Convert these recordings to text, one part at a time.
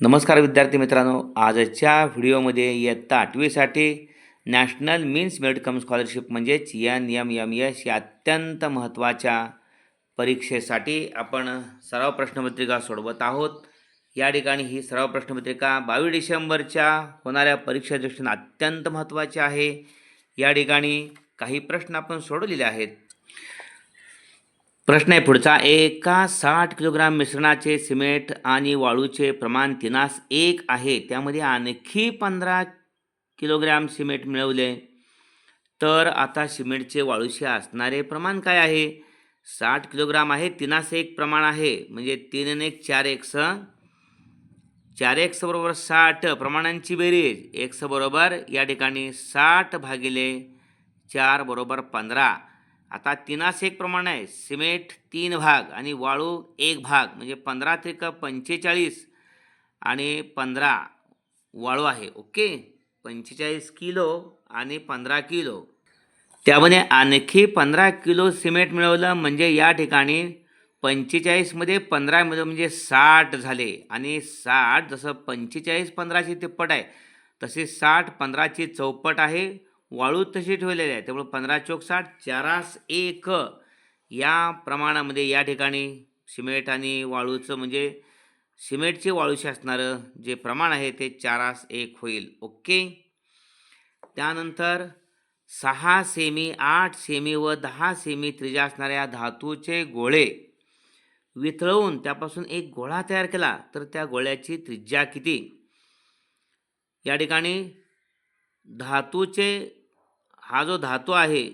नमस्कार विद्यार्थी मित्रांनो आजच्या व्हिडिओमध्ये इयत्ता आठवीसाठी national means merit cum scholarship म्हणजेच एन एम एम एस या अत्यंत महत्त्वाच्या परीक्षेसाठी आपण सराव प्रश्नपत्रिका सोडवत आहोत. या ठिकाणी ही सराव प्रश्नपत्रिका बावीस डिसेंबरच्या होणाऱ्या परीक्षा दृष्टीने अत्यंत महत्त्वाची आहे. या ठिकाणी काही प्रश्न आपण सोडवलेले आहेत. प्रश्न आहे पुढचा. एका साठ किलोग्राम मिश्रणाचे सिमेंट आणि वाळूचे प्रमाण तिनास एक आहे. त्यामध्ये आणखी पंधरा किलोग्राम सिमेंट मिळवले. तर आता सिमेंटचे वाळूशी असणारे प्रमाण काय आहे? साठ किलोग्राम आहे तिनास एक प्रमाण आहे. म्हणजे तीन आणि एक चार एक्स. चार एक्स बरोबर साठ. प्रमाणांची बेरीज. एक्स बरोबर या ठिकाणी साठ भागिले चार बरोबर पंधरा. आता तिनास एक प्रमाण आहे. सिमेंट तीन भाग आणि वाळू एक भाग म्हणजे पंधरा त्रिक पंचेचाळीस आणि पंधरा वाळू आहे. ओके? पंचेचाळीस किलो आणि पंधरा किलो. त्यामध्ये आणखी पंधरा किलो सिमेंट मिळवलं म्हणजे या ठिकाणी पंचेचाळीसमध्ये पंधरा मिळवलं म्हणजे साठ झाले. आणि साठ जसं पंचेचाळीस पंधराची तिप्पट आहे तसे साठ पंधराची चौपट आहे. वाळू तशी ठेवलेली आहे त्यामुळे पंधरा चौक साठ चारास एक. या प्रमाणामध्ये या ठिकाणी सिमेंट आणि वाळूचं म्हणजे सिमेंटचे वाळूशी असणारं जे प्रमाण आहे ते चारास एक होईल. ओके? त्यानंतर सहा सेमी आठ सेमी व दहा सेमी त्रिज्या असणाऱ्या धातूचे गोळे. वितळवून त्यापासून एक गोळा तयार केला तर त्या गोळ्याची त्रिज्या किती? या ठिकाणी धातूचे हा जो धातू आहे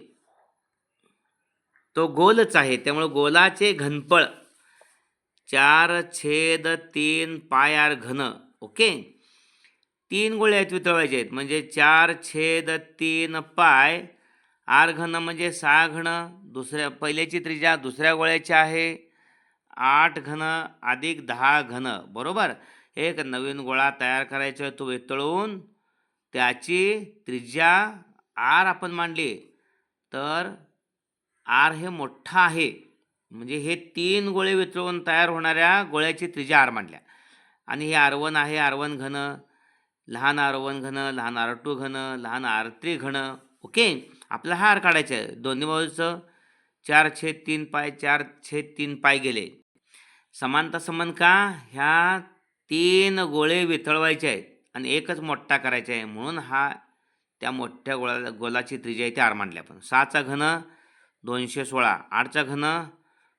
तो गोलच आहे. त्यामुळे गोलाचे घनफळ चार छेद तीन पाय आर घन ओके? तीन गोळे आहेत वितळवायचे आहेत. म्हणजे चार छेद तीन पाय आर घन म्हणजे सहा घन. दुसऱ्या पहिल्याची त्रिज्या दुसऱ्या गोळ्याची आहे. आठ घन अधिक दहा घन बरोबर? एक नवीन गोळा तयार करायचा आहे तो वितळून. त्याची त्रिज्या आर आपण मांडली तर आर हे मोठा आहे. म्हणजे हे तीन गोळे वितळून तयार होणाऱ्या गोळ्याची त्रिज्या आर मांडल्या. आणि हे आर वन आहे आर वन घन लहान आर वन घन लहान आर टू घन लहान आर थ्री घन. ओके? आपला हा आर काढायचा आहे. दोन्ही बाजूचं चार छेद तीन पाय चार छेद तीन पाय गेले. समानता समान का? ह्या तीन गोळे वितळवायचे आहेत. आणि एकच मोठा करायचा आहे. म्हणून हा त्या मोठ्या गोळा गोलाची त्रिज्या इथे आर मांडली आपण. सहाचा घन दोनशे सोळा. आठचा घन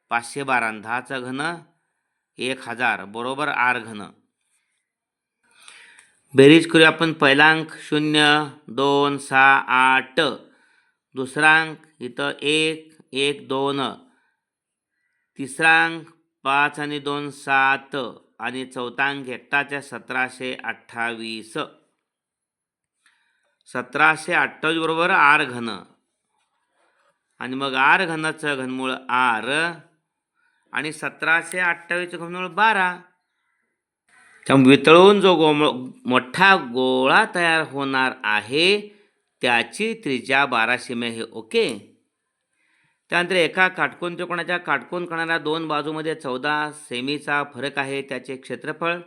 पाचशे बारा. दहाचा घन एक हजार. बरोबर आर घन. बेरीज करूया आपण पहिला अंक. शून्य दोन सहा आठ. दुसरा अंक इथं एक एक दोन. तिसरा अंक पाच आणि दोन सात. आणि चौथा अंक एकटाच्या सतराशे अठ्ठावीस. सतराशे अठ्ठावीस बरोबर आर घन. आणि मग आर घनाचं घनमूळ आर आणि सतराशे अठ्ठावीसचं घनमूळ बारा. त्यामुळे वितळून जो गोमळ मोठा गोळा तयार होणार आहे त्याची त्रिज्या बारा सेमी आहे ओके. त्यानंतर एका काटकोन त्रिकोणाच्या काटकोन कणाला दोन बाजूमध्ये चौदा सेमीचा फरक आहे त्याचे क्षेत्रफळ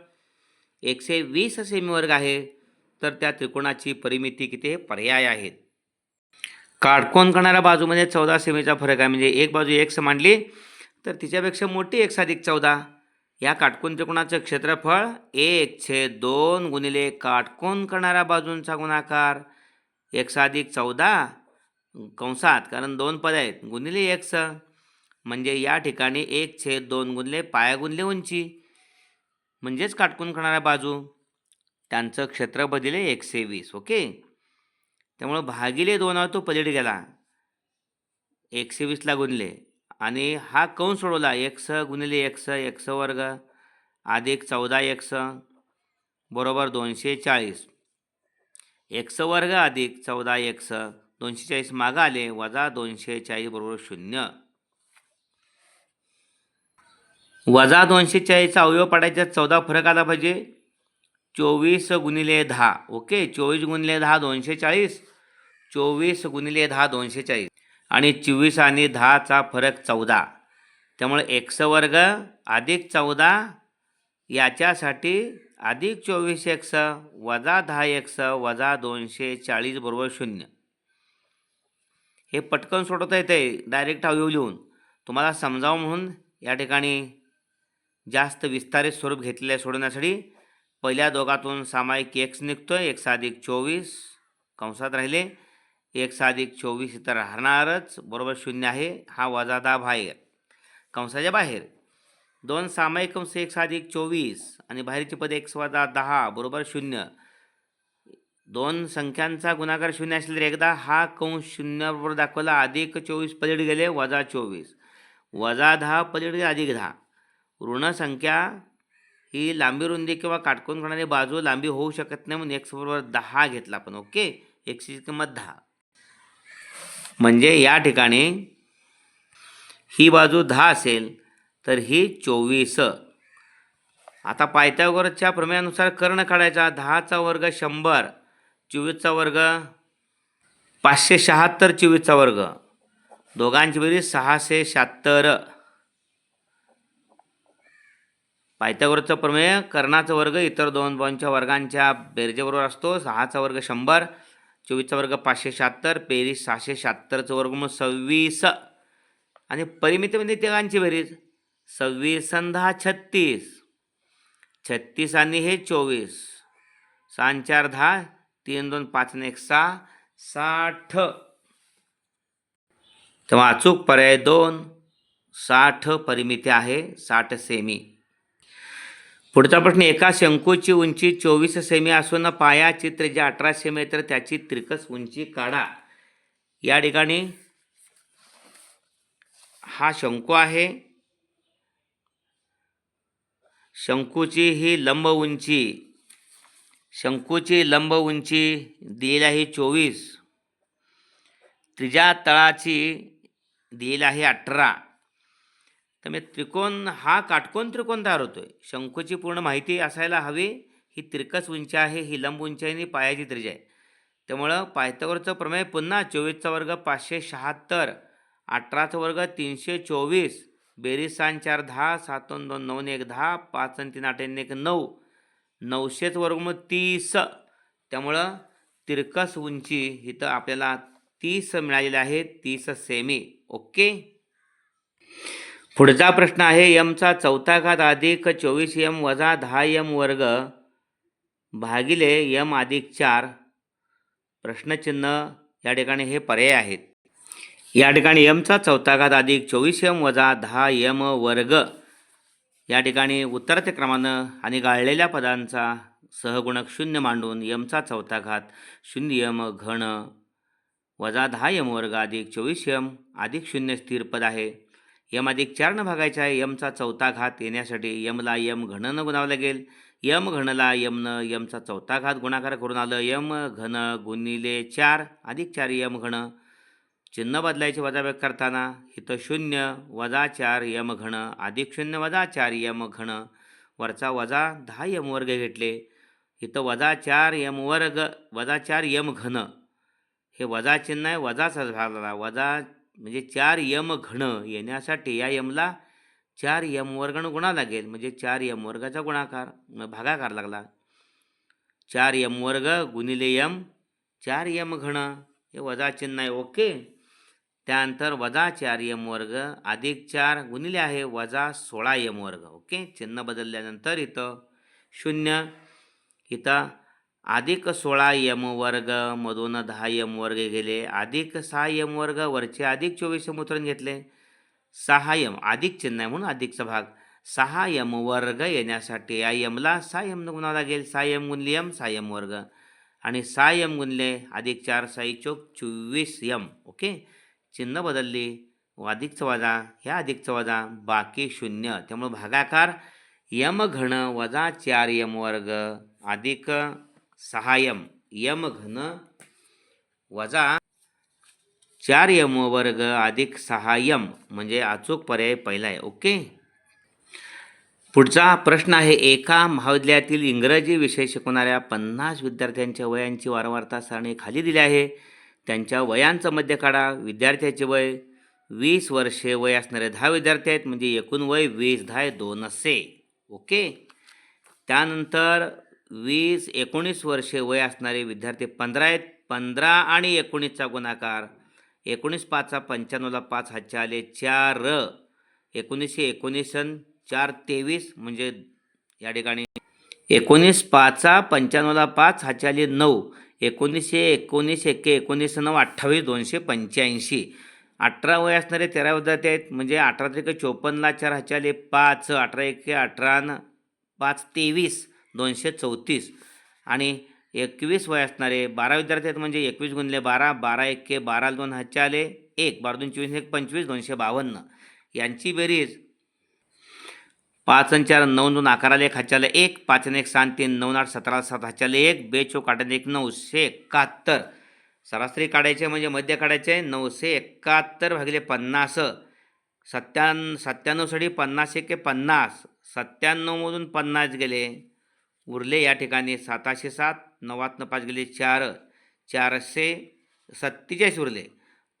एकशे वीस सेमी वर्ग आहे. तर त्या त्रिकोणाची परिमिती किती पर्याय आहेत. काटकोण करणाऱ्या बाजूमध्ये चौदा सेमीचा फरक आहे? म्हणजे एक बाजू एक मांडली तर तिच्यापेक्षा मोठी एक अधिक चौदा. या काटकोण त्रिकोणाचं क्षेत्रफळ एक छेद दोन गुणिले काटकोण करणाऱ्या बाजूंचा गुणाकार? एक अधिक चौदा कंसात कारण दोन पद आहेत. गुणिले एक्स म्हणजे या ठिकाणी एक छेद दोन गुणले पाया गुणले उंची. म्हणजेच काटकून करणाऱ्या बाजू. त्यांचं क्षेत्रफळ दिले एकशे वीस ओके? त्यामुळं भागिले दोन तो पलीड गेला. एकशे वीसला गुणले. आणि हा कंस सोडवला? एकस गुणिले एकस एकस वर्ग. अधिक चौदा एकस बरोबर दोनशे चाळीस. एकस वर्ग अधिक चौदा एकस दोनशे चाळीस मागं आले. वजा दोनशे चाळीस बरोबर शून्य. वजा दोनशे चाळीसचा अवयव पाडायचा चौदा फरक आला पाहिजे? चोवीस गुणिले दहा. ओके? चोवीस गुणिले दहा दोनशे चाळीस. चोवीस गुणिले दहा दोनशे चाळीस. आणि चोवीस आणि दहाचा फरक चौदा. त्यामुळे एक्स वर्ग अधिक चौदा याच्यासाठी अधिक चोवीस एक्स वजा दहा एक्स वजा दोनशे चाळीस बरोबर शून्य. हे पटकन सोडवता येते डायरेक्ट अवयव लिहून. तुम्हाला समजावं म्हणून या ठिकाणी जास्त विस्तारित स्वरूप घेतलेलं आहे सोडवण्यासाठी. पहिल्या दोघातून सामायिक एक्स आहे एक साधिक चोवीस. कंसात राहिले एक साधिक चोवीस इथं राहणारच बरोबर शून्य आहे हा वजा दहा बाहेर. कंसाच्या बाहेर. दोन सामायिक कंस एक साधिक चोवीस. आणि बाहेरची पद एक वजा दहा बरोबर शून्य. दोन संख्यांचा गुणाकार शून्य असेल तर एकदा हा कंस शून्याबरोबर दाखवला अधिक चोवीस पलीड गेले वजा चोवीस. वजा दहा पलीकडे अधिक दहा. ऋणसंख्या ही लांबी रुंदी किंवा काटकोन करणारी बाजू लांबी होऊ शकत नाही म्हणून एक्स बरोबर दहा घेतला आपण ओके एक्सची किंमत दहा. म्हणजे या ठिकाणी ही बाजू दहा असेल तर ही चोवीस. आता पायथ्यावरच्या प्रमेयानुसार कर्ण काढायचा दहाचा वर्ग शंभर चोवीसचा वर्ग पाचशे शहात्तर चोवीसचा वर्ग. दोघांची बेरीज सहाशे शहात्तर. पायथागोरसचं प्रमेय कर्णाचा वर्ग इतर दोन बाजूंच्या वर्गांच्या बेरजेबरोबर असतो. सहाचा वर्ग शंभर चोवीसचा वर्ग पाचशे शहात्तर पेरीस सहाशे शहात्तरचं वर्ग मग सव्वीस. आणि परिमितीमध्ये म्हणजे तिघांची बेरीज? सव्वीस दहा छत्तीस. छत्तीस आणि हे चोवीस. सहा चार दहा तीन दोन पाच आणि एक सहा साठ. तेव्हा अचूक पर्याय दोन. साठ परिमिती आहे साठ सेमी. पुढचा प्रश्न एका शंकूची उंची चोवीस सेमी असून पाया चित्र जे अठरा सेमी तर त्याची त्रिकस उंची काढा. या ठिकाणी हा शंकू आहे. शंकूची ही लंब उंची शंकूची लंब उंची दिलेली आहे चोवीस. त्रिजा तळाची दिलेली आहे अठरा. त्यामुळे त्रिकोण हा काटकोन त्रिकोण तयार होतो आहे शंकूची पूर्ण माहिती असायला हवी. ही तिरकस उंची आहे ही लंब उंची आहे आणि पायाची त्रिजा आहे. त्यामुळं पायथागोरसचं प्रमेय पुन्हा चोवीसचा वर्ग पाचशे शहात्तर अठराचा वर्ग तीनशे चोवीस बेरीज चार दहा सात दोन दोन नऊ एक दहा पाच आणि तीन आठ एक नऊ नऊशेच वर्ग मग तीस. त्यामुळं तिरकस उंची इथं आपल्याला तीस मिळालेली आहे तीस सेमी. ओके? पुढचा प्रश्न आहे यमचा चौथा घात अधिक चोवीस यम वजा दहा यम वर्ग भागिले यम अधिक चार. प्रश्नचिन्ह या ठिकाणी हे पर्याय आहेत. या ठिकाणी यमचा चौथा घात अधिक चोवीस यम वजा दहा यम वर्ग या ठिकाणी उत्तरते क्रमानं आणि गाळलेल्या पदांचा सहगुणक शून्य मांडून यमचा चौथा घात शून्य यम घन वजा दहा यम वर्ग अधिक चोवीस यम अधिक शून्य स्थिर पद आहे. यम अधिक चारनं भागायचं आहे यमचा चौथा घात येण्यासाठी यमला यम घननं गुणावं लागेल यम घनला यमनं यमचा चौथा घात गुणाकार करून आलं. यम घन गुणिले चार अधिक चार यम घन. चिन्ह बदलायचे वजाबेक करताना इथं शून्य वजा चार यम घन अधिक शून्य वजा चार यम घन. वरचा वजा दहा यम वर्ग घेतले. इथं वजा चार यम वर्ग वजा चार यम घन. हे वजा चिन्ह आहे वजाचा झाला वजा म्हणजे चार यम घन येण्यासाठी या यमला चार यम वर्गनं गुणा लागेल. म्हणजे चार यम वर्गाचा गुणाकार मग भागाकार लागला. चार यम वर्ग गुणिले यम चार यम घण हे वजा चिन्ह आहे ओके? त्यानंतर वजा चार यम वर्ग अधिक चार गुणिले आहे वजा सोळा यम वर्ग ओके? चिन्ह बदलल्यानंतर इथं शून्य इथं अधिक सोळा यम वर्ग मधून दहा यम वर्ग गेले. अधिक सहा यम वर्ग वरचे अधिक चोवीस यम उतरून घेतले. सहा यम अधिक चिन्ह आहे म्हणून अधिकचा भाग. सहा यम वर्ग येण्यासाठी या यमला सहा यम गुणावं लागेल. सहा यम गुणले यम सहा यम वर्ग. आणि सहा यम गुणले अधिक चार साई चोक चोवीस यम. ओके? चिन्ह बदलली. व अधिकचं वजा ह्या अधिकचं वजा बाकी शून्य. त्यामुळे भागाकार यम घन वजा चार यम वर्ग अधिक सहायम यम घन वजा चार यम वर्ग अधिक सहायम म्हणजे अचूक पर्याय पहिला आहे. ओके? पुढचा प्रश्न आहे एका महाविद्यालयातील इंग्रजी विषय शिकवणाऱ्या पन्नास विद्यार्थ्यांच्या वयांची वारंवारता सारणी खाली दिली आहे. त्यांच्या वयांचं मध्य काढा विद्यार्थ्याचे वय वीस वर्षे वय असणारे दहा विद्यार्थी आहेत म्हणजे एकूण वय वीस दहा दोन असे. ओके? त्यानंतर वीस एकोणीस वर्षे वय असणारे विद्यार्थी पंधरा आहेत. पंधरा आणि एकोणीसचा गुणाकार. एकोणीस पाचचा पंच्याण्णवला पाच हातच्या आले चार. एकोणीसशे एकोणीस चार तेवीस म्हणजे या ठिकाणी. एकोणीस पाचचा पंच्याण्णवला पाच हातच्या आले नऊ. एकोणीसशे एकोणीस एके एकोणीस नऊ अठ्ठावीस दोनशे पंच्याऐंशी. अठरा वय असणारे तेरा विद्यार्थी आहेत. म्हणजे अठरा ते चोपन्नला चार हातच्या आले पाच. अठरा एके अठरा न पाच तेवीस. दोनशे चौतीस. आणि एकवीस वय असणारे बारा विद्यार्थी आहेत म्हणजे एकवीस गुणले बारा बारा एके बारा दोन हजार आले एक बारा दोन चोवीस एक पंचवीस दोनशे बावन्न. यांची बेरीज पाच आणि चार नऊ दोन अकराला एक हातच्याला एक पाच आणि एक सहा तीन नऊ आठ सतरा सात हातच्याला एक बेचो आठ एक नऊशे एकाहत्तर. सरासरी काढायचे म्हणजे मध्य काढायचे नऊशे एकाहत्तर भागिले पन्नास. सत्त्याण्णव सत्त्याण्णवसाठी पन्नास एके पन्नास. सत्त्याण्णवमधून पन्नास गेले. उरले या ठिकाणी साताशे सात नव्वातनं पाच गेले चार चारशे सत्तेचाळीस उरले.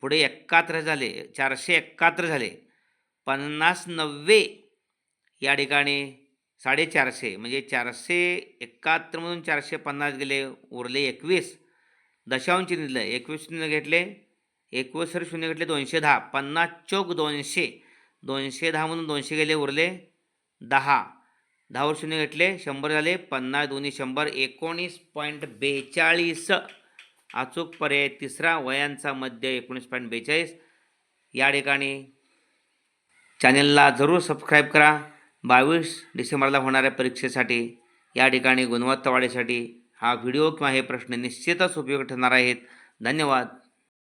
पुढे एकाहत्तर झाले चारशे एकाहत्तर झाले. पन्नास नव्वे या ठिकाणी साडेचारशे म्हणजे चारशे एकाहत्तरमधून चारशे पन्नास गेले उरले एकवीस. दशांश निघलं एकवीस शून्य घेतले एकवीस शून्य घेतले दोनशे दहा. पन्नास चौक दोनशे दोनशे दहामधून दोनशे गेले उरले दहा. दहावर शून्य घेतले शंभर झाले पन्नास दोन्ही शंभर एकोणीस पॉईंट बेचाळीस. अचूक पर्याय तिसरा वयांचा मध्य एकोणीस पॉईंट बेचाळीस. या ठिकाणी चॅनेलला जरूर सबस्क्राईब करा. बावीस डिसेंबरला होणाऱ्या परीक्षेसाठी या ठिकाणी गुणवत्ता वाढीसाठी हा व्हिडिओ किंवा हे प्रश्न निश्चितच उपयोग ठरणार आहेत. धन्यवाद.